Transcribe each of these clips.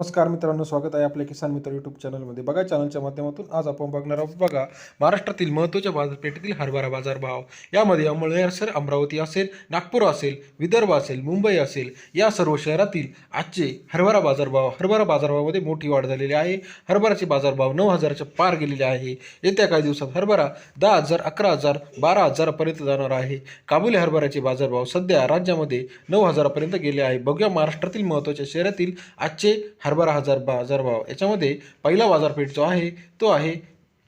नमस्कार मित्रांनो स्वागत आहे आपल्या किसान मित्र यूट्यूब चॅनलमध्ये बघा चॅनलच्या माध्यमातून आज आपण बघणार आहोत बघा महाराष्ट्रातील महत्त्वाच्या बाजारपेठेतील हरभरा बाजारभाव यामध्ये अमळनेर असेल अमरावती असेल नागपूर असेल विदर्भ असेल मुंबई असेल या सर्व शहरातील आजचे हरभरा बाजारभाव हरभरा बाजारभावामध्ये मोठी वाढ झालेली आहे. हरभराचे बाजारभाव नऊ हजाराच्या पार गेलेले आहे. येत्या काही दिवसात हरभरा दहा हजार अकरा हजार बारा हजारापर्यंत जाणार आहे. काबुली हरभऱ्याचे बाजारभाव सध्या राज्यामध्ये नऊ हजारापर्यंत गेले आहे. बघूया महाराष्ट्रातील महत्त्वाच्या शहरातील आजचे हरभरा हजार बाजारभाव याच्यामध्ये पहिला बाजारपेठ जो आहे तो आहे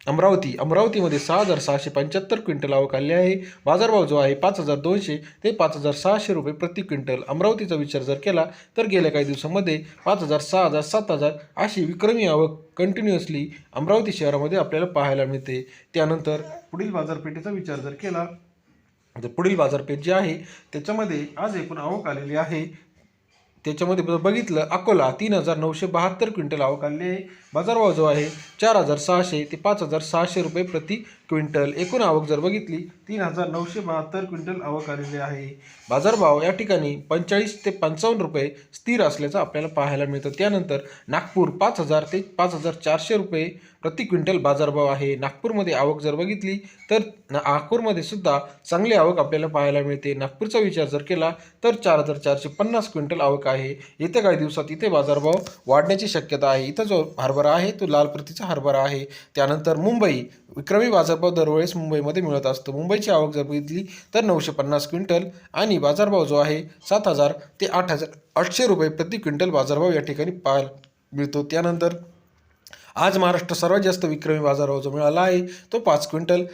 अमरावती. अमरावतीमध्ये सहा हजार सहाशे पंच्याहत्तर क्विंटल आवक आली आहे. बाजारभाव जो आहे पाच हजार दोनशे ते पाच हजार सहाशे रुपये प्रति क्विंटल. अमरावतीचा विचार जर केला तर गेल्या काही दिवसामध्ये पाच हजार सहा हजार सात हजार अशी विक्रमी आवक कंटिन्युअसली अमरावती शहरामध्ये आपल्याला पाहायला मिळते. त्यानंतर पुढील बाजारपेठेचा विचार जर केला तर पुढील बाजारपेठ जी आहे त्याच्यामध्ये आज एकूण आवक आलेली आहे त्याच्यामध्ये बघितलं अकोला तीन हजार नऊशे बहात्तर क्विंटल आवक आले बाजारभाव जो आहे चार हजार सहाशे ते पाच हजार सहाशे रुपये प्रति क्विंटल एकूण आवक जर बघितली तीन हजार नऊशे बहात्तर क्विंटल आवक आलेली आहे. बाजारभाव या ठिकाणी पंचेचाळीस ते पंचावन्न रुपये स्थिर असल्याचं आपल्याला पाहायला मिळतं. त्यानंतर नागपूर पाच हजार ते पाच हजार चारशे रुपये प्रति क्विंटल बाजारभाव आहे. नागपूरमध्ये आवक जर बघितली तर नागपूरमध्ये सुद्धा चांगली आवक आपल्याला पाहायला मिळते. नागपूरचा विचार जर केला तर चार हजार चारशे पन्नास क्विंटल आवक आहे. येत्या काही दिवसात इथे बाजारभाव वाढण्याची शक्यता आहे. इथं जो हरभरा आहे तो लाल प्रतीचा हरभरा आहे. त्यानंतर मुंबई विक्रमी बाजारभाव दरवेळेस मुंबईमध्ये मिळत असतो. मुंबईची आवक जर बघितली तर नऊशे पन्नास क्विंटल आणि बाजारभाव जो आहे सात हजार ते आठ हजार आठशे रुपये प्रति क्विंटल बाजारभाव या ठिकाणी पाहायला मिळतो. त्यानंतर आज महाराष्ट्र सर्वात जास्त विक्रमी बाजारभाव जो मिळाला आहे तो पाच क्विंटल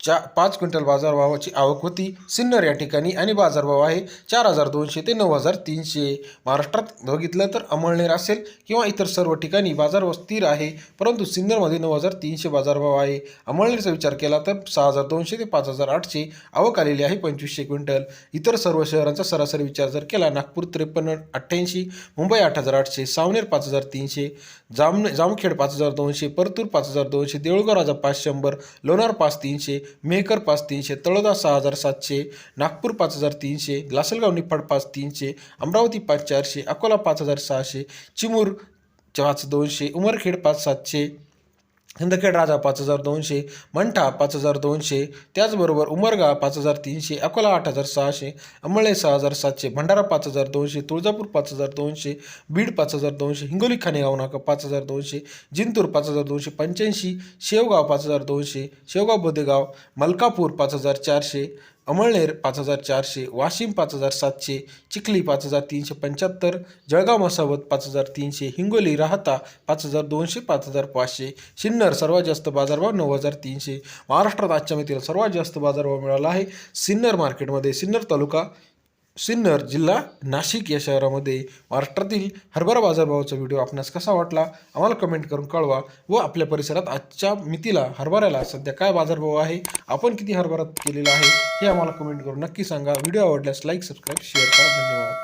चा पाच क्विंटल बाजारभावाची आवक होती. सिन्नर या ठिकाणी आणि बाजारभाव आहे चार हजार दोनशे ते नऊ हजार तीनशे. महाराष्ट्रात बघितलं तर अमळनेर असेल किंवा इतर सर्व ठिकाणी बाजारभाव स्थिर आहे परंतु सिन्नरमध्ये नऊ हजार तीनशे बाजारभाव आहे. अमळनेरचा विचार केला तर सहा हजार दोनशे ते पाच हजार आठशे. आवक आलेली आहे पंचवीसशे क्विंटल. इतर सर्व शहरांचा सरासरी विचार जर केला नागपूर त्रेपन्न अठ्ठ्याऐंशी मुंबई आठ हजार आठशे सावनेर पाच हजार तीनशे जाम जामखेड पाच हजार दोनशे परतूर पाच हजार दोनशे देऊळगाव राजा पाच शंभर लोणार पाच तीनशे मेहकर पाच तीनशे तळोदा सहा हजार सातशे नागपूर पाच हजार तीनशे लासलगाव निफाड पाच तीनशे अमरावती पाच चारशे अकोला पाच हजार सहाशे चिमूर पाच दोनशे उमरखेड पाच सातशे हिंदखेड राजा पाच हजार दोनशे मंठा पाच हजार दोनशे त्याचबरोबर उमरगा पाच हजार तीनशे अकोला आठ हजार सहाशे अंमळे सहा हजार सातशे भंडारा पाच हजार दोनशे तुळजापूर पाच हजार दोनशे बीड पाच हजार दोनशे हिंगोली खानेगाव नाका पाच हजार दोनशे जिंतूर पाच हजार दोनशे पंच्याऐंशी शेवगाव पाच हजार दोनशे शेवगाव बोदेगाव मलकापूर पाच हजार चारशे अमळनेर पाच हजार चारशे वाशिम पाच हजार सातशे चिखली पाच हजार तीनशे पंच्याहत्तर जळगाव मसावत पाच हजार तीनशे हिंगोली राहता पाच हजार दोनशे पाच हजार पाचशे सिन्नर सर्वात जास्त बाजारभाव नऊ हजार तीनशे महाराष्ट्रात आजच्या मितीला सर्वात जास्त बाजारभाव मिळाला आहे सिन्नर मार्केटमध्ये. सिन्नर तालुका सिन्नर जिल्हा नाशिक या शहरामध्ये महाराष्ट्रातील हरभरा बाजारभावाचा व्हिडिओ आपणास कसा वाटला? आम्हाला कमेंट करून कळवा व आपल्या परिसरात आजच्या मितीला हरभऱ्याला सध्या काय बाजारभाव आहे? आपण किती हरभरा केलेला आहे? हे आम्हाला कमेंट करून नक्की सांगा. व्हिडिओ आवडल्यास लाईक सबस्क्राईब शेअर करा. धन्यवाद.